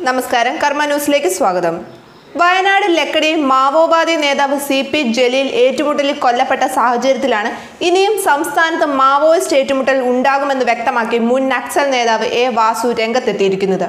നമസ്കാരം. കർമ്മ ന്യൂസിലേക്ക് സ്വാഗതം. വയനാട് ലക്കടി മാവോവാദി നേതാവ് സി പി ജലീൽ ഏറ്റുമുട്ടലിൽ കൊല്ലപ്പെട്ട സാഹചര്യത്തിലാണ് ഇനിയും സംസ്ഥാനത്ത് മാവോയിസ്റ്റ് ഏറ്റുമുട്ടൽ ഉണ്ടാകുമെന്ന് വ്യക്തമാക്കി മുൻ നക്സൽ നേതാവ് എ വാസു രംഗത്തെത്തിയിരിക്കുന്നത്.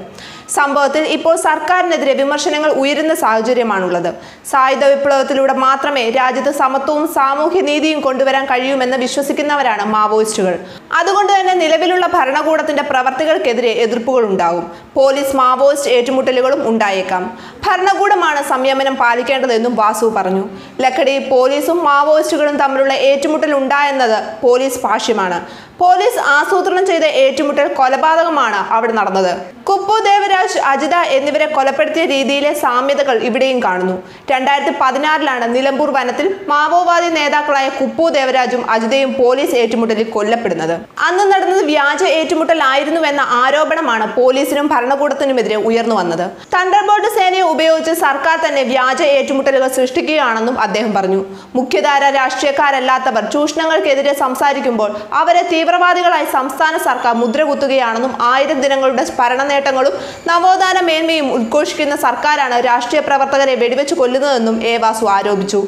സംഭവത്തിൽ ഇപ്പോൾ സർക്കാരിനെതിരെ വിമർശനങ്ങൾ ഉയരുന്ന സാഹചര്യമാണുള്ളത്. സായുധ വിപ്ലവത്തിലൂടെ മാത്രമേ രാജ്യത്ത് സമത്വവും സാമൂഹ്യ നീതിയും കൊണ്ടുവരാൻ കഴിയുമെന്ന് വിശ്വസിക്കുന്നവരാണ് മാവോയിസ്റ്റുകൾ. അതുകൊണ്ട് തന്നെ നിലവിലുള്ള ഭരണകൂടത്തിന്റെ പ്രവർത്തികൾക്കെതിരെ എതിർപ്പുകൾ ഉണ്ടാകും പോലീസ് മാവോയിസ്റ്റ് ഏറ്റുമുട്ടലുകളും ഉണ്ടായേക്കാം. ഭരണകൂടമാണ് സംയമനം പാലിക്കേണ്ടതെന്നും വാസു പറഞ്ഞു. ലക്കടി പോലീസും മാവോയിസ്റ്റുകളും തമ്മിലുള്ള ഏറ്റുമുട്ടൽ ഉണ്ടായെന്നത് പോലീസ് ഭാഷ്യമാണ്. പോലീസ് ആസൂത്രണം ചെയ്ത ഏറ്റുമുട്ടൽ കൊലപാതകമാണ് അവിടെ നടന്നത്. കുപ്പു ദേവരാജ് അജിത എന്നിവരെ കൊലപ്പെടുത്തിയ രീതിയിലെ സാമ്യതകൾ ഇവിടെയും കാണുന്നു. രണ്ടായിരത്തി പതിനാറിലാണ് നിലമ്പൂർ വനത്തിൽ മാവോവാദി നേതാക്കളായ കുപ്പു ദേവരാജും അജിതയും പോലീസ് ഏറ്റുമുട്ടലിൽ കൊല്ലപ്പെടുന്നത്. അന്ന് നടന്നത് വ്യാജ ഏറ്റുമുട്ടലായിരുന്നുവെന്ന ആരോപണമാണ് പോലീസിനും ഭരണകൂടത്തിനുമെതിരെ ഉയർന്നു വന്നത്. തണ്ടർബോൾട്ട് സേനയെ ഉപയോഗിച്ച് സർക്കാർ തന്നെ വ്യാജ ഏറ്റുമുട്ടലുകൾ സൃഷ്ടിക്കുകയാണെന്നും അദ്ദേഹം പറഞ്ഞു. മുഖ്യധാര രാഷ്ട്രീയക്കാരല്ലാത്തവർ ചൂഷണങ്ങൾക്കെതിരെ സംസാരിക്കുമ്പോൾ അവരെ തീവ്രവാദികളായി സംസ്ഥാന സർക്കാർ മുദ്രകുത്തുകയാണെന്നും ആയിരം ദിനങ്ങളുടെ ഭരണ നേട്ടങ്ങളും നവോത്ഥാന മേന്മയും ഉദ്ഘോഷിക്കുന്ന സർക്കാരാണ് രാഷ്ട്രീയ പ്രവർത്തകരെ വെടിവെച്ച് കൊല്ലുന്നതെന്നും എ വാസു ആരോപിച്ചു.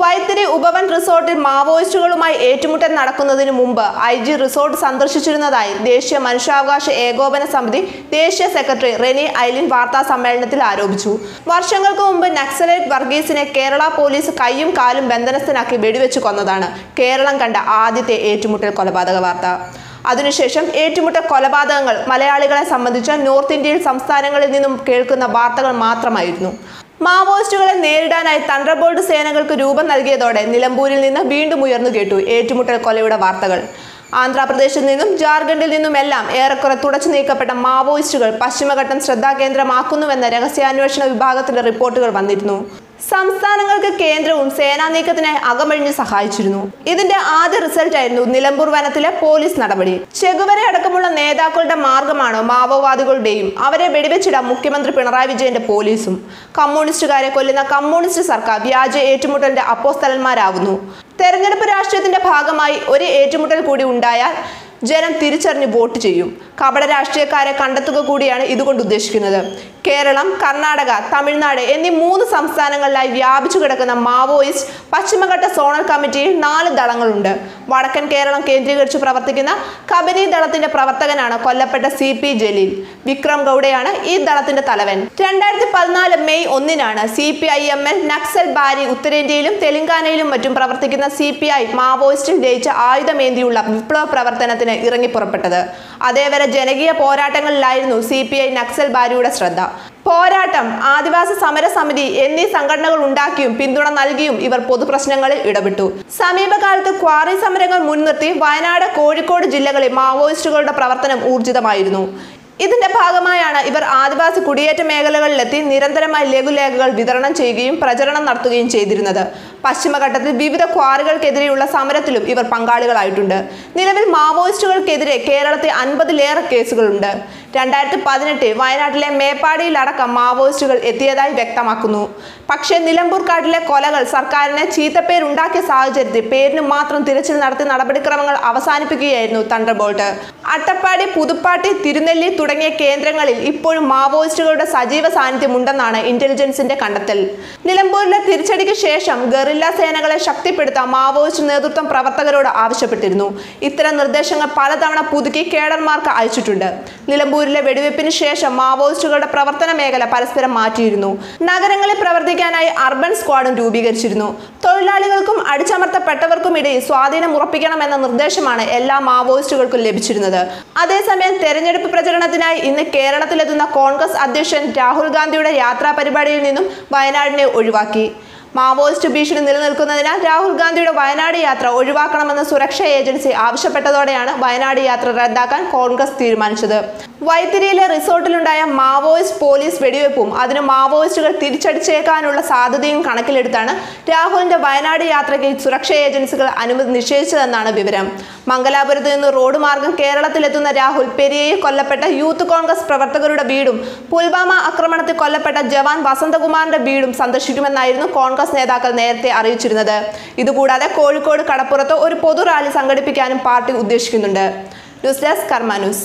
വൈത്തിരി ഉപവൻ റിസോർട്ടിൽ മാവോയിസ്റ്റുകളുമായി ഏറ്റുമുട്ടൽ നടക്കുന്നതിന് മുമ്പ് ഐ ജി റിസോർട്ട് സന്ദർശിച്ചിരുന്നതായി ദേശീയ മനുഷ്യാവകാശ ഏകോപന സമിതി ദേശീയ സെക്രട്ടറി റെനി ഐലിൻ വാർത്താ സമ്മേളനത്തിൽ ആരോപിച്ചു. വർഷങ്ങൾക്ക് മുമ്പ് നക്സലേറ്റ് വർഗീസിനെ കേരള പോലീസ് കൈയും കാലും ബന്ധനസ്ഥനാക്കി വെടിവെച്ച് കൊന്നതാണ്. കേരളം കണ്ട ആദ്യത്തെ ഏറ്റുമുട്ടൽ കൊലപാതക വാർത്ത. അതിനുശേഷം ഏറ്റുമുട്ട കൊലപാതകങ്ങൾ മലയാളികളെ സംബന്ധിച്ച് നോർത്ത് ഇന്ത്യയിൽ സംസ്ഥാനങ്ങളിൽ നിന്നും കേൾക്കുന്ന വാർത്തകൾ മാത്രമായിരുന്നു. മാവോയിസ്റ്റുകളെ നേരിടാനായി തണ്ടർബോൾഡ് സേനകൾക്ക് രൂപം നൽകിയതോടെ നിലമ്പൂരിൽ നിന്ന് വീണ്ടും ഉയർന്നു കേട്ടു ഏറ്റുമുട്ടൽ കൊലയുടെ വാർത്തകൾ. ആന്ധ്രാപ്രദേശിൽ നിന്നും ജാർഖണ്ഡിൽ നിന്നുമെല്ലാം ഏറെക്കുറെ തുടച്ചു നീക്കപ്പെട്ട മാവോയിസ്റ്റുകൾ പശ്ചിമഘട്ടം ശ്രദ്ധാകേന്ദ്രമാക്കുന്നുവെന്ന രഹസ്യാന്വേഷണ വിഭാഗത്തിന്റെ റിപ്പോർട്ടുകൾ വന്നിരുന്നു. സംസ്ഥാനങ്ങൾക്ക് കേന്ദ്രവും സേനാ നീക്കത്തിന് അകമഴിഞ്ഞ് സഹായിച്ചിരുന്നു. ഇതിന്റെ ആദ്യ റിസൾട്ട് ആയിരുന്നു നിലമ്പൂർ വനത്തിലെ പോലീസ് നടപടി. ചെകുവര അടക്കമുള്ള നേതാക്കളുടെ മാർഗമാണ് മാവോവാദികളുടെയും അവരെ വെടിവെച്ചിടാൻ മുഖ്യമന്ത്രി പിണറായി വിജയന്റെ പോലീസും. കമ്മ്യൂണിസ്റ്റുകാരെ കൊല്ലുന്ന കമ്മ്യൂണിസ്റ്റ് സർക്കാർ വ്യാജ ഏറ്റുമുട്ടലിന്റെ അപ്പോസ്തലന്മാരാകുന്നു. തെരഞ്ഞെടുപ്പ് രാഷ്ട്രീയത്തിന്റെ ഭാഗമായി ഒരു ഏറ്റുമുട്ടൽ കൂടി ഉണ്ടായാൽ ജനം തിരിച്ചറിഞ്ഞ് വോട്ട് ചെയ്യും. കപട രാഷ്ട്രീയക്കാരെ കണ്ടെത്തുക കൂടിയാണ് ഇതുകൊണ്ട് ഉദ്ദേശിക്കുന്നത്. കേരളം കർണാടക തമിഴ്നാട് എന്നീ മൂന്ന് സംസ്ഥാനങ്ങളിലായി വ്യാപിച്ചു കിടക്കുന്ന മാവോയിസ്റ്റ് പശ്ചിമഘട്ട സോണൽ കമ്മിറ്റിയിൽ നാല് ദളങ്ങളുണ്ട്. വടക്കൻ കേരളം കേന്ദ്രീകരിച്ച് പ്രവർത്തിക്കുന്ന കബനി ദളത്തിന്റെ പ്രവർത്തകനാണ് കൊല്ലപ്പെട്ട സി പി ജലീൽ. വിക്രം ഗൗഡയാണ് ഈ ദളത്തിന്റെ തലവൻ. രണ്ടായിരത്തി പതിനാല് മെയ് ഒന്നിനാണ് C P I M L Naxalbari ഉത്തരേന്ത്യയിലും തെലങ്കാനയിലും മറ്റും പ്രവർത്തിക്കുന്ന സി പി ഐ മാവോയിസ്റ്റിൽ ജയിച്ച ആയുധമേന്തിയുള്ള വിപ്ലവ പ്രവർത്തനത്തിന് ഇറങ്ങി പുറപ്പെട്ടത് അതേവരെ ജനകീയ പോരാട്ടങ്ങളിലായിരുന്നു സി പി ഐ നക്സൽ ബാരിയുടെ ശ്രദ്ധ. പോരാട്ടം ആദിവാസി സമര സമിതി എന്നീ സംഘടനകൾ ഉണ്ടാക്കിയും പിന്തുണ നൽകിയും ഇവർ പൊതുപ്രശ്നങ്ങളിൽ ഇടപെട്ടു. സമീപകാലത്ത് ക്വാറി സമരങ്ങൾ മുൻനിർത്തി വയനാട് കോഴിക്കോട് ജില്ലകളിൽ മാവോയിസ്റ്റുകളുടെ പ്രവർത്തനം ഊർജിതമായിരുന്നു. ഇതിന്റെ ഭാഗമായാണ് ഇവർ ആദിവാസി കുടിയേറ്റ മേഖലകളിലെത്തി നിരന്തരമായി ലഘുലേഖകൾ വിതരണം ചെയ്യുകയും പ്രചരണം നടത്തുകയും ചെയ്തിരുന്നത്. പശ്ചിമഘട്ടത്തിൽ വിവിധ ക്വാറികൾക്കെതിരെയുള്ള സമരത്തിലും ഇവർ പങ്കാളികളായിട്ടുണ്ട്. നിലവിൽ മാവോയിസ്റ്റുകൾക്കെതിരെ കേരളത്തിൽ അൻപതിലേറെ കേസുകളുണ്ട്. രണ്ടായിരത്തി പതിനെട്ടിൽ വയനാട്ടിലെ മേപ്പാടിയിലടക്കം മാവോയിസ്റ്റുകൾ എത്തിയതായി വ്യക്തമാക്കുന്നു. പക്ഷേ നിലമ്പൂർ കാട്ടിലെ കൊലകൾ സർക്കാരിനെ ചീത്തപ്പേരുണ്ടാക്കിയ സാഹചര്യത്തിൽ പേരിന് മാത്രം തിരച്ചിൽ നടത്തി നടപടിക്രമങ്ങൾ അവസാനിപ്പിക്കുകയായിരുന്നു തണ്ടർബോൾട്ട്. അട്ടപ്പാടി പുതുപ്പാട്ടി തിരുനെല്ലി തുടങ്ങിയ കേന്ദ്രങ്ങളിൽ ഇപ്പോഴും മാവോയിസ്റ്റുകളുടെ സജീവ സാന്നിധ്യമുണ്ടെന്നാണ് ഇന്റലിജൻസിന്റെ കണ്ടെത്തൽ. നിലമ്പൂരിലെ തിരിച്ചടിക്ക് ശേഷം ഗറില്ല സേനകളെ ശക്തിപ്പെടുത്താൻ മാവോയിസ്റ്റ് നേതൃത്വം പ്രവർത്തകരോട് ആവശ്യപ്പെട്ടിരുന്നു. ഇത്തരം നിർദ്ദേശങ്ങൾ പലതവണ പുതുക്കി കേഡർമാർക്ക് അയച്ചിട്ടുണ്ട്. നിലമ്പൂരിലെ വെടിവെപ്പിന് ശേഷം മാവോയിസ്റ്റുകളുടെ പ്രവർത്തന മേഖല പരസ്പരം മാറ്റിയിരുന്നു. നഗരങ്ങളിൽ പ്രവർത്തിക്കാനായി അർബൻ സ്ക്വാഡും രൂപീകരിച്ചിരുന്നു. തൊഴിലാളികൾക്കും അടിച്ചമർത്തപ്പെട്ടവർക്കും ഇടയിൽ സ്വാധീനം ഉറപ്പിക്കണമെന്ന നിർദ്ദേശമാണ് എല്ലാ മാവോയിസ്റ്റുകൾക്കും ലഭിച്ചിരുന്നത്. അതേസമയം തെരഞ്ഞെടുപ്പ് പ്രചരണത്തിനായി ഇന്ന് കേരളത്തിലെത്തുന്ന കോൺഗ്രസ് അധ്യക്ഷൻ രാഹുൽ ഗാന്ധിയുടെ യാത്രാ പരിപാടിയിൽ നിന്നും വയനാടിനെ ഒഴിവാക്കി. മാവോയിസ്റ്റ് ഭീഷണി നിലനിൽക്കുന്നതിനാൽ രാഹുൽ ഗാന്ധിയുടെ വയനാട് യാത്ര ഒഴിവാക്കണമെന്ന് സുരക്ഷാ ഏജൻസി ആവശ്യപ്പെട്ടതോടെയാണ് വയനാട് യാത്ര റദ്ദാക്കാൻ കോൺഗ്രസ് തീരുമാനിച്ചത്. വൈത്തിരിയിലെ റിസോർട്ടിലുണ്ടായ മാവോയിസ്റ്റ് പോലീസ് വെടിവെപ്പും അതിന് മാവോയിസ്റ്റുകൾ തിരിച്ചടിച്ചേക്കാനുള്ള സാധ്യതയും കണക്കിലെടുത്താണ് രാഹുലിന്റെ വയനാട് യാത്രയ്ക്ക് സുരക്ഷാ ഏജൻസികൾ അനുമതി നിഷേധിച്ചതെന്നാണ് വിവരം. മംഗലാപുരത്ത് നിന്ന് റോഡ് മാർഗം കേരളത്തിലെത്തുന്ന രാഹുൽ പെരിയയിൽ കൊല്ലപ്പെട്ട യൂത്ത് കോൺഗ്രസ് പ്രവർത്തകരുടെ വീടും പുൽവാമ ആക്രമണത്തിൽ കൊല്ലപ്പെട്ട ജവാൻ വസന്തകുമാറിന്റെ വീടും സന്ദർശിക്കുമെന്നായിരുന്നു കോൺഗ്രസ് നേതാക്കൾ നേരത്തെ അറിയിച്ചിരുന്നത്. ഇതുകൂടാതെ കോഴിക്കോട് കടപ്പുറത്ത് ഒരു പൊതു റാലി സംഘടിപ്പിക്കാനും പാർട്ടി ഉദ്ദേശിക്കുന്നുണ്ട്. News desk Karma news.